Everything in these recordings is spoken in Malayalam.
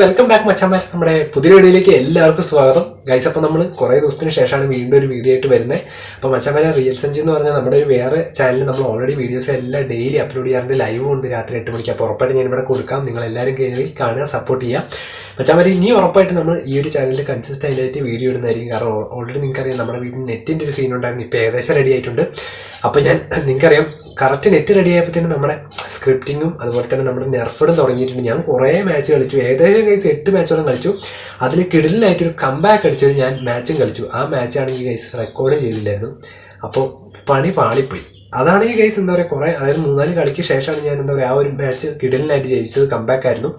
വെൽക്കം ബാക്ക് മച്ചന്മാർ നമ്മുടെ പുതിയ വീഡിയോയിലേക്ക് എല്ലാവർക്കും സ്വാഗതം. ഗൈസ് അപ്പോൾ നമ്മൾ കുറേ ദിവസത്തിന് ശേഷമാണ് വീണ്ടും ഒരു വീഡിയോ ആയിട്ട് വരുന്നത്. അപ്പോൾ മച്ചന്മാരെ റിയൽ സഞ്ചി എന്ന് പറഞ്ഞാൽ നമ്മുടെ ഒരു വേറെ ചാനലിൽ നമ്മൾ ഓൾറെഡി വീഡിയോസ് എല്ലാം ഡെയിലി അപ്ലോഡ് ചെയ്യാറുണ്ട്. ലൈവും ഉണ്ട് രാത്രി എട്ട് മണിക്ക്. അപ്പോൾ ഉറപ്പായിട്ട് ഞാൻ കൊടുക്കാം. നിങ്ങൾ എല്ലാവരും കയറി കാണുക സപ്പോർട്ട് ചെയ്യുക. മച്ചന്മാരെ ഇനി ഉറപ്പായിട്ട് നമ്മൾ ഈ ഒരു ചാനലിൽ കൺസിസ്റ്റന്റ് ആയിട്ട് വീഡിയോ ഇടുന്നതായിരിക്കും. കാരണം ഓൾറെഡി നിങ്ങൾക്കറിയാം നമ്മുടെ വീട്ടിൽ നെറ്റിന്റെ ഒരു സീൻ ഉണ്ടായിരുന്നു. ഇപ്പോൾ ഏകദേശം റെഡി ആയിട്ടുണ്ട്. അപ്പോൾ ഞാൻ നിങ്ങൾക്കറിയാം കറക്റ്റ് നെറ്റ് റെഡി ആയപ്പോൾ തന്നെ നമ്മുടെ സ്ക്രിപ്റ്റിങ്ങും അതുപോലെ തന്നെ നമ്മുടെ നെർഫഡും തുടങ്ങിയിട്ടുണ്ട്. ഞാൻ കുറേ മാച്ച് കളിച്ചു. ഏകദേശം കൈസ് എട്ട് മാച്ചോളം കളിച്ചു. അതിൽ കിടിലായിട്ടൊരു കംബാക്ക് അടിച്ചത് ഞാൻ മാച്ചും കളിച്ചു. ആ മാച്ചാണെങ്കിൽ കൈസ് റെക്കോർഡും ചെയ്തില്ലായിരുന്നു. അപ്പോൾ പണി പാളിപ്പോയി. അതാണ് ഈ കേസ് എന്താ പറയുക കുറേ അതായത് മൂന്നാൽ കളിക്ക് ശേഷമാണ് ഞാൻ എന്താ പറയുക ആ ഒരു മാച്ച് കിടലിനായിട്ട് ജയിച്ചത് കംബാക്ക് ആയിരുന്നു.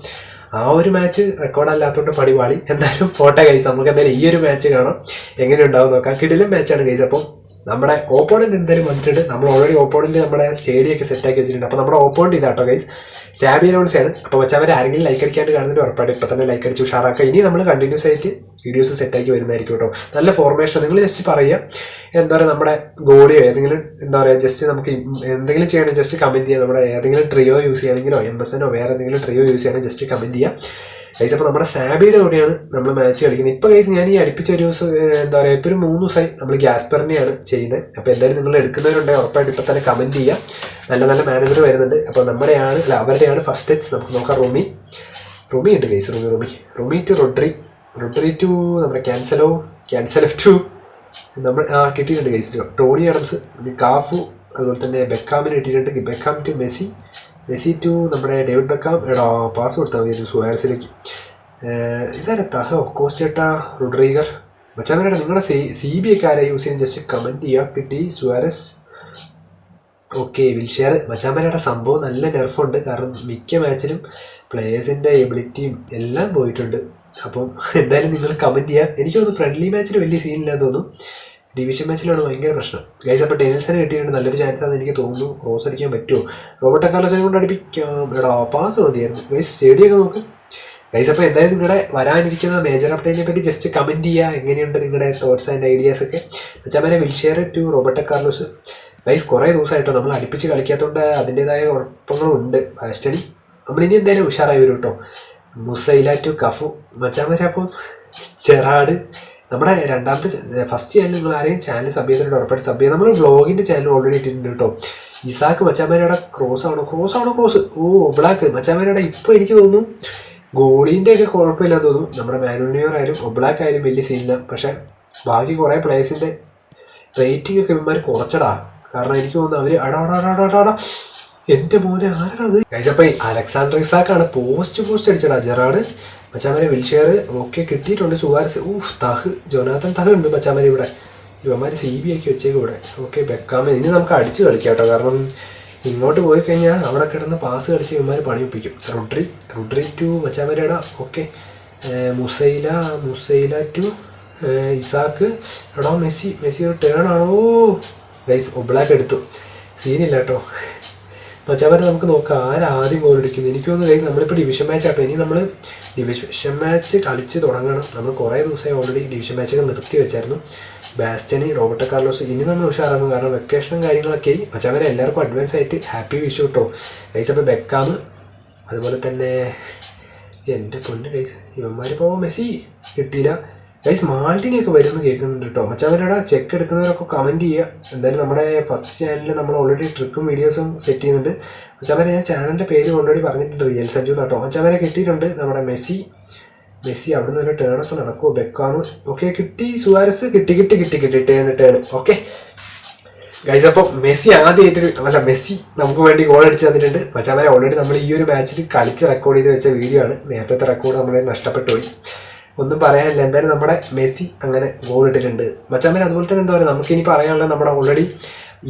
ആ ഒരു മാച്ച് റെക്കോർഡ് അല്ലാത്തതുകൊണ്ട് പണി പാളി. എന്തായാലും പോട്ടെ കൈസ് നമുക്ക് എന്തായാലും ഈ ഒരു മാച്ച് കാണാം. എങ്ങനെ ഉണ്ടാവും നോക്കാം. കിടിലും മാച്ചാണ് കൈസ് അപ്പം നമ്മുടെ ഓപ്പോണന്റ് എന്തായാലും വന്നിട്ടുണ്ട് നമ്മൾ ഓൾറെഡി ഓപ്പോണന്റ് നമ്മുടെ സ്റ്റേഡിയം ഒക്കെ സെറ്റ് ആക്കി വെച്ചിട്ടുണ്ട്. അപ്പോൾ നമ്മുടെ ഓപ്പോണന്റ് ഇതാട്ടോ ഗൈസ് സാബി ലോൺസ് ആണ്. അപ്പോൾ വെച്ചവർ ആരെങ്കിലും ലൈക്ക് അടിക്കാണ്ട് കാണുന്നതിന് ഉറപ്പായിട്ട്. ഇപ്പോൾ തന്നെ ലൈക്ക് അടിച്ച്. ഉഷാറാക്കുക. ഇനി നമ്മൾ കണ്ടിന്യൂസ് ആയിട്ട് വീഡിയോസ് സെറ്റാക്കി വരുന്നതായിരിക്കും കേട്ടോ. നല്ല ഫോർമേഷൻ നിങ്ങൾ ജസ്റ്റ് പറയുക. എന്താ പറയുക നമ്മുടെ ഗോളിയോ ഏതെങ്കിലും എന്താ പറയുക ജസ്റ്റ് നമുക്ക് എന്തെങ്കിലും ചെയ്യണം ജസ്റ്റ് കമന്റ് ചെയ്യുക. നമ്മുടെ ഏതെങ്കിലും ട്രിയോ യൂസ് ചെയ്യണമെങ്കിലോ എം എസ് എന്നോ വേറെ എന്തെങ്കിലും ട്രിയോ യൂസ് ചെയ്യണമെങ്കിൽ ജസ്റ്റ് കമന്റ് ചെയ്യുക. ഗൈസ് അപ്പോൾ നമ്മുടെ സാബിയുടെ കൂടെയാണ് നമ്മൾ മാച്ച് കളിക്കുന്നത്. ഇപ്പോൾ ഗൈസ് ഞാൻ ഈ അടുപ്പിച്ച ഒരു ദിവസം എന്താ പറയുക ഇപ്പോൾ ഒരു മൂന്ന് ദിവസമായി നമ്മൾ ഗ്യാസ്പറിനെയാണ് ചെയ്യുന്നത്. അപ്പോൾ എല്ലാവരും നിങ്ങൾ എടുക്കുന്നവരുണ്ടെങ്കിൽ ഉറപ്പായിട്ട് ഇപ്പോൾ തന്നെ കമന്റ് ചെയ്യുക നല്ല നല്ല മാനേജർ വരുന്നുണ്ട്. അപ്പോൾ നമ്മുടെയാണ് അല്ല അവരുടെയാണ് ഫസ്റ്റ് ടച്ച് നമുക്ക് നോക്കാം റൂമി. റൂമി ഉണ്ട് ഗൈസ് റൂമി റൂമി. റൂമി ടു റൊഡ്രി. റൊഡ്രി ടു നമ്മുടെ ക്യാൻസലോ ക്യാൻസലോ ടു നമ്മൾ ആ കിട്ടിയിട്ടുണ്ട് ഗൈസ് ടോണി അഡംസ് കാഫു അതുപോലെ തന്നെ ബെക്കാമിന് കിട്ടിയിട്ടുണ്ട്. Beckham to Messi. Messi to നമ്മുടെ ഡേവിഡ് ബെക്കാം എടാ പാസ് കൊടുത്താൽ മതി സുവാരസിലേക്ക് ഇതാരെ തഹ? ഒക്കോസ്റ്റേട്ട റുഡ്രീഗർ. മച്ചാമരുടെ നിങ്ങളുടെ സി ബി ഒക്കെ ആരാ യൂസ് ചെയ്യുന്നത് ജസ്റ്റ് കമന്റ് ചെയ്യുക കിട്ടി സുവാരസ് ഓക്കെ വിൽഷെയർ മച്ചാമ്പലയുടെ സംഭവം നല്ല നെർഫുണ്ട് കാരണം മിക്ക മാച്ചിലും പ്ലേയേഴ്സിന്റെ എബിലിറ്റിയും എല്ലാം പോയിട്ടുണ്ട്. അപ്പം എന്തായാലും നിങ്ങൾ കമന്റ് ചെയ്യുക എനിക്ക് ഫ്രണ്ട്ലി മാച്ചിന് വലിയ സീനില്ലാന്ന് തോന്നുന്നു. ഡിവിഷൻ മാച്ചിലാണ് ഭയങ്കര പ്രശ്നം. ഗൈസ് അപ്പോൾ ഡെനിൽസനെ കിട്ടിയിട്ടുണ്ട്. നല്ലൊരു ചാൻസ് ആണെന്ന് എനിക്ക് തോന്നുന്നു. ക്രോസ് അടിക്കാൻ പറ്റുമോ? റോബർട്ട് കാർലസിനെ കൊണ്ട് അടിപ്പിക്കാം. എടാ പാസ് മതിയായിരുന്നു. ഗൈസ് സ്റ്റേഡിയം ഒക്കെ നോക്ക്. ഗൈസ് അപ്പോൾ എന്തായാലും നിങ്ങളുടെ വരാനിരിക്കുന്ന മേജർ അപ്ഡേറ്റിനെ പറ്റി ജസ്റ്റ് കമന്റ് ചെയ്യുക എങ്ങനെയുണ്ട് നിങ്ങളുടെ തോട്ട്സ് ആൻഡ് ഐഡിയാസ് ഒക്കെ? വെച്ചാൽ Wilshere to Robert Carlos guys കുറേ ദിവസമായിട്ടോ നമ്മൾ അടുപ്പിച്ച് കളിക്കാത്തതുകൊണ്ട് അതിന്റെതായ ഉണ്ട് സ്റ്റഡി ഇനി എന്തായാലും ഉഷാറായി വരും കേട്ടോ. മുസൈല ടു കഫു മച്ചാമരപ്പം ചെറാട്. നമ്മുടെ രണ്ടാമത്തെ ഫസ്റ്റ് ചാനൽ നിങ്ങൾ ആരെയും ചാനൽ സബ് ചെയ്തിട്ടുണ്ട് ഉറപ്പായിട്ട് സബ് ചെയ്യുക നമ്മൾ വ്ളോഗിന്റെ ചാനൽ ഓൾറെഡി ഇട്ടിട്ടുണ്ട് കേട്ടോ ഇസാക്ക് മച്ചാമരയുടെ ക്രോസ് ആണോ? ക്രോസ് ആണോ ക്രോസ് ഓ ഒബ്ലാക്ക്. മച്ചാമരയുടെ ഇപ്പോൾ എനിക്ക് തോന്നുന്നു ഗോളിന്റെ ഒക്കെ കുഴപ്പമില്ലാന്ന് തോന്നുന്നു. നമ്മുടെ മാനുനിയർ ആയാലും ഒബ്ലാക്ക് ആയാലും വലിയ സീനില്ല പക്ഷേ ബാക്കി കുറേ പ്ലേയേഴ്സിന്റെ റേറ്റിംഗ് ഒക്കെ ഇവന്മാർ കുറച്ചടാ. കാരണം എനിക്ക് തോന്നുന്നു അവർ അടാ അടാ അടാ അടാ എന്റെ മോനെ ആരാണത് കഴിച്ചപ്പോൾ കഴിച്ചപ്പോ അലക്സാണ്ടർ ഇസാക്കാണ് പോസ്റ്റ് പോസ്റ്റ് അടിച്ചടാ ജെറാഡ് മച്ചാമനെ വിൽഷെയർ ഓക്കെ കിട്ടിയിട്ടുണ്ട്. സുവാരസ്. ഊഫ് തഹ്. ജോനാഥൻ തഹ് ഉണ്ട് മച്ചാമരി ഇവിടെ. ഇവന്മാർ സി ബി ആക്കി വെച്ചേക്കും ഇവിടെ. ഓക്കെ ബെക്കാമ. ഇനി നമുക്ക് അടിച്ച് കളിക്കാം കേട്ടോ. കാരണം ഇങ്ങോട്ട് പോയി കഴിഞ്ഞാൽ അവിടെ കിടന്ന് പാസ് കളിച്ച് ഇവന്മാർ പണിയൊപ്പിക്കും Rodri Rodri to മച്ചാമരിയുടെ okay. Musiala Musiala to Isak. എടാ മെസ്സി മെസ്സി ഒരു ടേൺ ആണോ? ഗൈസ് ഒബ്ലാക്ക് എടുത്തു. സീനില്ല കേട്ടോ. മച്ചാവരെ നമുക്ക് നോക്കാം. ആരാദ്യം ഗോൾ അടിക്കുന്നത് എനിക്ക് തോന്നുന്നു ഗൈസ് നമ്മളിപ്പോൾ ഡിവിഷൻ മാച്ച് ആട്ടോ. ഇനി നമ്മൾ ഡിവിഷൻ മാച്ച് കളിച്ച് തുടങ്ങണം. നമ്മൾ കുറേ ദിവസമായി ഓൾറെഡി ഡിവിഷൻ മാച്ചൊക്കെ നിർത്തി വെച്ചായിരുന്നു. ബാസ്റ്റണി റോബർട്ടോ കാർലോസ് ഇനി നമ്മൾ ഉഷാറാക്കും. കാരണം വെക്കേഷനും കാര്യങ്ങളൊക്കെ മച്ചാവരെ എല്ലാവർക്കും അഡ്വാൻസ് ആയിട്ട് ഹാപ്പി വിഷു കേട്ടോ. ഗൈസ് അപ്പോൾ ബെക്കാമ് അതുപോലെ തന്നെ എന്റെ പൊന്ന് ഗൈസ് ഇവന്മാരിപ്പോൾ മെസ്സി കിട്ടിയില്ല ഗൈസ് മാൾട്ടിനെയൊക്കെ വരുമെന്ന് കേൾക്കുന്നുണ്ട് കേട്ടോ. മച്ചാവരുടെ ചെക്ക് എടുക്കുന്നവരൊക്കെ കമന്റ് ചെയ്യുക. എന്തായാലും നമ്മുടെ ഫസ്റ്റ് ചാനലിൽ നമ്മൾ ഓൾറെഡി ട്രിക്കും വീഡിയോസും സെറ്റ് ചെയ്യുന്നുണ്ട്. മച്ചാവരെ ഞാൻ ചാനലിന്റെ പേര് ഓൾറെഡി പറഞ്ഞിട്ടുണ്ട് റിയൽ സഞ്ജു കേട്ടോ മച്ചാവരെ കിട്ടിയിട്ടുണ്ട് നമ്മുടെ മെസ്സി. മെസ്സി അവിടെ നിന്ന് ഒരു ടേണൊക്കെ നടക്കുമോ ബെക്കാമ്. ഓക്കെ കിട്ടി സുവാരസ്. കിട്ടി കിട്ടി കിട്ടി കിട്ടി. ടേൺ ടേൺ ഓക്കെ ഗൈസ് അപ്പോൾ മെസ്സി ആദ്യമായിട്ട് അല്ല മെസ്സി നമുക്ക് വേണ്ടി ഗോൾ അടിച്ച് തന്നിട്ടുണ്ട്. മച്ചാമാരെ ഓൾറെഡി നമ്മൾ ഈ ഒരു മാച്ചിൽ കളിച്ച് റെക്കോർഡ് ചെയ്ത് വെച്ച വീഡിയോ ആണ്. നേരത്തെ റെക്കോർഡ് നമ്മളെ നഷ്ടപ്പെട്ടു പോയി. ഒന്നും പറയാനില്ല. എന്തായാലും നമ്മുടെ മെസ്സി അങ്ങനെ ഗോൾ ഇട്ടിട്ടുണ്ട്. മച്ചാമാരെ അതുപോലെ തന്നെ എന്താ പറയുക? നമുക്കിനി പറയാനുള്ളത് പറയാനുള്ള നമ്മുടെ ഓൾറെഡി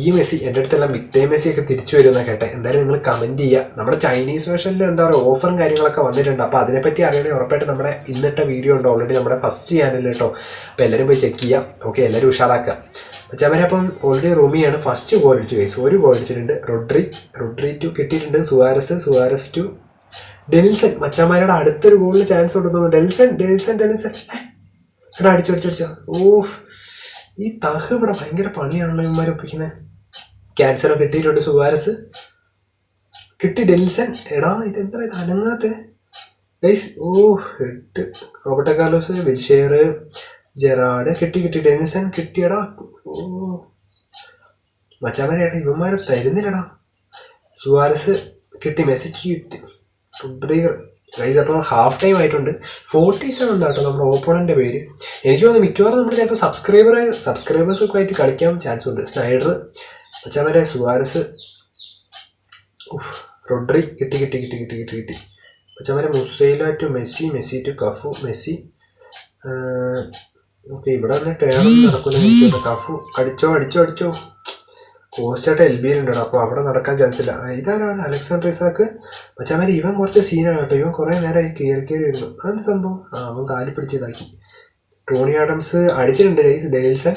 ഈ മെസ്സി എന്റെ അടുത്തെല്ലാം വിക്ടേ മെസ്സി ഒക്കെ തിരിച്ചു വരുമെന്ന് കേട്ടെ. എന്തായാലും നിങ്ങൾ കമന്റ് ചെയ്യുക. നമ്മുടെ ചൈനീസ് വേർഷനിൽ എന്താ പറയുക? ഓഫറും കാര്യങ്ങളൊക്കെ വന്നിട്ടുണ്ട്. അപ്പോൾ അതിനെപ്പറ്റി അറിയണമെങ്കിൽ ഉറപ്പായിട്ട് നമ്മുടെ ഇന്നത്തെ വീഡിയോ ഉണ്ട് ഓൾറെഡി നമ്മുടെ ഫസ്റ്റ് ചാനൽ കേട്ടോ. അപ്പോൾ എല്ലാവരും പോയി ചെക്ക് ചെയ്യാം ഓക്കെ എല്ലാവരും ഉഷാറാക്കുക. മച്ചാമരെ അപ്പം ഓൾറെഡി റൂമിയാണ് ഫസ്റ്റ് ഗോൾ അടിച്ച് കൈസ് ഒരു ഗോൾ അടിച്ചിട്ടുണ്ട്. റൊഡ്രി റൊഡ്രി ടു കിട്ടിയിട്ടുണ്ട്. സുവാരസ് സുവാരസ് ടു ഡെനിൽസൺ മച്ചാമാരുടെ അടുത്തൊരു ഗോളിൽ ചാൻസ് കൊടുക്കുന്നു ഡെൽസൺ ഡെൽസൺ ഏ, എടാ അടിച്ചു അടിച്ചു അടിച്ചോ. ഓഫ്. ഈ താഹ് ഇവിടെ ഭയങ്കര പണിയാണല്ലോ ഇവന്മാർ ഒപ്പിക്കുന്നത് ക്യാൻസറോ കിട്ടിയിട്ടുണ്ട് സുവാരസ്. കിട്ടി ഡെൽസൺ എടാ ഇതെന്താ ഇത് അനങ്ങാത്ത? ഗൈസ് ഓ എട്ട്. Roberto Carlos Wilshere Gerrard. കിട്ടി കിട്ടി ഡെനിസൺ കിട്ടിയടാ. ഓ. മച്ചാമാരേടാ ഇവന്മാരെ തരുന്നില്ലടാ. സുവാരസ് കിട്ടി മെസ്സിക്ക് കിട്ടി. റോഡ്രിഗർ ഗൈസ് അപ്പോൾ ഹാഫ് ടൈം ആയിട്ടുണ്ട്. ഫോർട്ടി സെവൻ കേട്ടോ നമ്മുടെ ഓപ്പോണന്റെ പേര്. എനിക്ക് തോന്നുന്നു മിക്കവാറും നമ്മൾ ചിലപ്പോൾ സബ്സ്ക്രൈബർ സബ്സ്ക്രൈബേഴ്സൊക്കെ ആയിട്ട് കളിക്കാൻ ചാൻസ് ഉണ്ട്. സ്നൈഡർ മച്ചാമാരെ സുവാരസ്. റൊഡ്രി കിട്ടി കിട്ടി കിട്ടി കിട്ടി കിട്ടി കിട്ടി. മച്ചാമാരെ Musiala to Messi Messi to Cafu Messi. Okay ഇവിടെ വന്ന് എനിക്ക് തോന്നുന്നു. കഫു അടിച്ചോ അടിച്ചോ അടിച്ചോ. കോസ്റ്റായിട്ട് എൽ ബി ഉണ്ടോ അപ്പോൾ അവിടെ നടക്കാൻ ചാൻസ് ഇല്ല. ഇതാരാണ്? അലക്സാണ്ടർ ഇസാക്ക്. മച്ചാമാരി ഇവൻ കുറച്ച് സീനാണ് കേട്ടോ. ഇവൻ കുറേ നേരമായി കയറി കയറി വരുന്നു അതെന്ത് സംഭവം? ആ അവൻ കാലി പിടിച്ചതാക്കി ടോണി ആഡംസ് അടിച്ചിട്ടുണ്ട് ഗൈസ് ഡെനിൽസൺ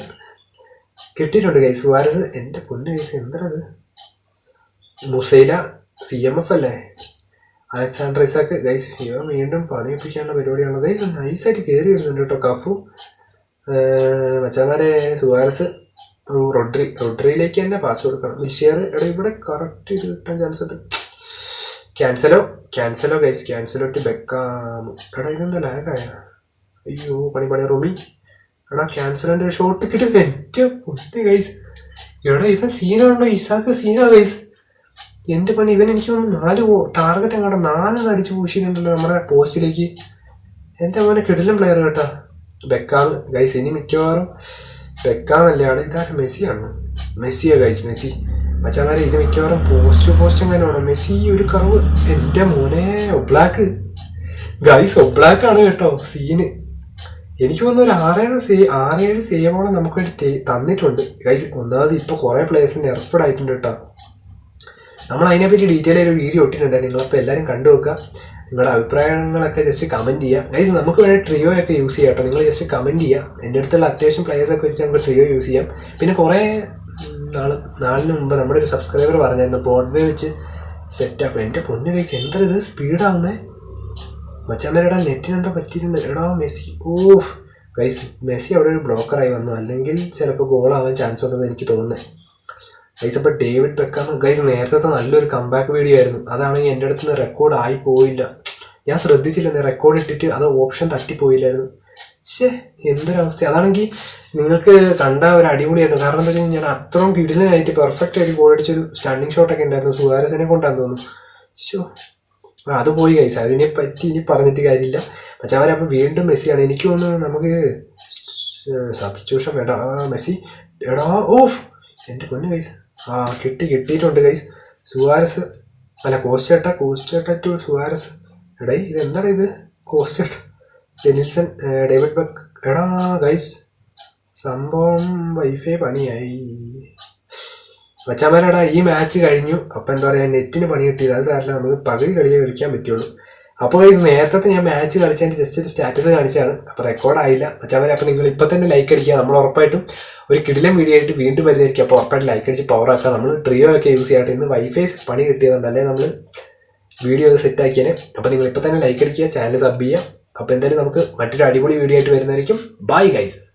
കിട്ടിയിട്ടുണ്ട് ഗൈസ് വാരസ് എന്റെ പൊന്ന് ഗൈസ് എന്തത് മുസൈല സി എം എഫ് അല്ലേ? Alexander Isak. ഗൈസ് ഇവൻ വീണ്ടും പണിയിപ്പിക്കാനുള്ള പരിപാടിയാണ്. ഗൈസ് നൈസായിട്ട് കയറി വരുന്നുണ്ട് കേട്ടോ. കഫു മച്ചാമാരെ സുവാരസ്. റോഡ്രി റോഡ്രിയിലേക്ക് തന്നെ പാസ് കൊടുക്കണം. വിൽഷിയർ എടാ ഇവിടെ കറക്റ്റ് ഇത് കിട്ടാൻ ചാൻസ് ഉണ്ട്. Cancelo Cancelo guys Cancelo to Beckham എടാ ഇതെന്താ ലാഗായ അയ്യോ പണി പണി റൂമി. എടാ ക്യാൻസലിന്റെ ഷോട്ട് കിട്ടും എന്റെ പൊട്ടി ഗൈസ് എടാ ഇവൻ സീനാണല്ലോ ഇസാക്ക് സീനാ ഗൈസ് എന്റെ പണി ഇവൻ എനിക്ക് തോന്നുന്നു നാല് ടാർഗറ്റ് അങ്ങോട്ട് നാലെണ്ണം അടിച്ച് പൂശിയിട്ടുണ്ടല്ലോ നമ്മുടെ പോസ്റ്റിലേക്ക് എന്റെ മോനെ കിടിലും പ്ലെയർ കേട്ടോ. ബെക്കാം ഗൈസ് ഇനി മിക്കവാറും ബെക്കാം അല്ലാണ് ഇതാരും മെസ്സിയാണ്? മെസ്സിയാ ഗൈസ് മെസ്സി. മച്ചാമാരെ ഇത് മിക്കവാറും പോസ്റ്റ് പോസ്റ്റ് എങ്ങനെയാണ് മെസ്സി ഒരു കറവ് എന്റെ മോനെ ഒബ്ലാക്ക്. ഗൈസ് ഒബ്ലാക്ക് ആണ് കേട്ടോ സീന് എനിക്ക് തോന്നുന്നു ഒരു ആറേഴ് സേ ആറേഴ് സേവോളം നമുക്ക് വേണ്ടി തന്നിട്ടുണ്ട്. ഗൈസ് ഒന്നാമത് ഇപ്പോൾ കുറേ പ്ലേയേഴ്സിന് എർഫഡ് ആയിട്ടുണ്ട് കേട്ടോ. നമ്മൾ അതിനെപ്പറ്റി ഡീറ്റെയിൽ ആയിട്ട് ഒരു വീഡിയോ ഇട്ടിട്ടുണ്ട്. നിങ്ങളപ്പോൾ എല്ലാവരും കണ്ടു നോക്കുക. നിങ്ങളുടെ അഭിപ്രായങ്ങളൊക്കെ ജസ്റ്റ് കമന്റ് ചെയ്യുക ഗൈസ് നമുക്ക് വേണേൽ ട്രിയോ ഒക്കെ യൂസ് ചെയ്യാം കേട്ടോ. നിങ്ങൾ ജസ്റ്റ് കമന്റ് ചെയ്യുക എന്റെ അടുത്തുള്ള അത്യാവശ്യം ഒക്കെ വെച്ച് നമുക്ക് ട്രിയോ യൂസ് ചെയ്യാം. പിന്നെ കുറേ നാൾ നാളിന് മുമ്പ് നമ്മുടെ ഒരു സബ്സ്ക്രൈബർ പറഞ്ഞായിരുന്നു ബ്രോഡ്വേ വെച്ച് സെറ്റാക്കും എന്റെ പൊന്നു കഴിച്ച് എന്താ ഇത്? സ്പീഡാവുന്നേ മച്ചാമ്മേടാ നെറ്റിന് എന്താ പറ്റിയിട്ടുണ്ട്. എടാ മെസ്സി. ഓ ഗൈസ് മെസ്സി അവിടെ ഒരു ബ്ലോക്കറായി വന്നു. അല്ലെങ്കിൽ ചിലപ്പോൾ ഗോളാവാൻ ചാൻസ് ഉണ്ടെന്ന് എനിക്ക് തോന്നുന്നത് ഗൈസ് അപ്പോൾ ഡേവിഡ് ബെക്കാം ഗൈസ് നേരത്തെ നല്ലൊരു കംബാക്ക് വീഡിയോ ആയിരുന്നു. അതാണെങ്കിൽ എന്റെ അടുത്ത് നിന്ന് റെക്കോർഡ് ആയി പോയില്ല. ഞാൻ ശ്രദ്ധിച്ചില്ല റെക്കോർഡ് ഇട്ടിട്ട് അത് ഓപ്ഷൻ തട്ടിപ്പോയില്ലായിരുന്നു. ശേ എന്തൊരവസ്ഥ. അതാണെങ്കിൽ നിങ്ങൾക്ക് കണ്ട ഒരു അടിപൊളിയായിരുന്നു. കാരണം എന്താ വെച്ചാൽ ഞാൻ അത്രയും കിടിലനായിട്ട് പെർഫെക്റ്റ് ആയിട്ട് ഗോൾ അടിച്ചൊരു സ്റ്റാൻഡിങ് ഷോട്ടൊക്കെ ഉണ്ടായിരുന്നു സുഹാരസിനെ കൊണ്ടാന്ന് തോന്നുന്നു. ശോ അത് പോയി കഴിച്ചു അതിനെ പറ്റി ഇനി പറഞ്ഞിട്ട് കാര്യമില്ല. പക്ഷെ അവരപ്പോൾ വീണ്ടും മെസ്സിയാണ്. എനിക്ക് തോന്നുന്നു നമുക്ക് സബ്സ്റ്റിറ്റ്യൂഷൻ വേണ്ട മെസ്സി എടാ ഓഫ് എന്റെ പൊന്നു കൈസ് ആ കിട്ടി കിട്ടിയിട്ടുണ്ട് ഗൈസ് സുവാരസ് അല്ല കോസ്റ്റേട്ട കോസ്റ്റേട്ട ടു സുവാരസ്. എടേ ഇത് എന്താണ് ഇത്? കോസ്റ്റേട്ട ഡെനിൽസൺ ഡേവിഡ് ബക്ക് എടാ ഗൈസ് സംഭവം വൈഫൈ പണിയായി. മച്ചാമാരടാ ഈ മാച്ച് കഴിഞ്ഞു. അപ്പം എന്താ പറയുക നെറ്റിന് പണി കിട്ടിയത്. അത് സാറില്ല നമുക്ക് പകുതി കളിയെ കളിക്കാൻ പറ്റുള്ളൂ. അപ്പോൾ ഇത് നേരത്തെ ഞാൻ മാച്ച് കളിച്ചതിന്റെ ജസ്റ്റ് ഒരു സ്റ്റാറ്റസ് കാണിച്ചാണ് അപ്പോൾ റെക്കോർഡായില്ല മച്ചാമാരെ അപ്പോൾ നിങ്ങൾ ഇപ്പോൾ തന്നെ ലൈക്ക് അടിക്കുക. നമ്മൾ ഉറപ്പായിട്ടും ഒരു കിടിലം വീഡിയോ ആയിട്ട് വീണ്ടും വരുന്നതായിരിക്കും. അപ്പോൾ ഉറപ്പായിട്ട് ലൈക്ക് അടിച്ച് പവർ നമ്മൾ ട്രിയോ ഒക്കെ യൂസ് ചെയ്യാട്ടെ ഇന്ന് വൈഫൈസ് പണി കിട്ടിയതുകൊണ്ട് അല്ലേ നമ്മൾ വീഡിയോ സെറ്റ് ആക്കിയേനെ. അപ്പോൾ നിങ്ങൾ ഇപ്പോൾ തന്നെ ലൈക്ക് അടിക്കുക. ചാനൽ സബ് ചെയ്യുക. അപ്പോൾ എന്തായാലും നമുക്ക് മറ്റൊരു അടിപൊളി വീഡിയോ ആയിട്ട് വരുന്നതായിരിക്കും. Bye guys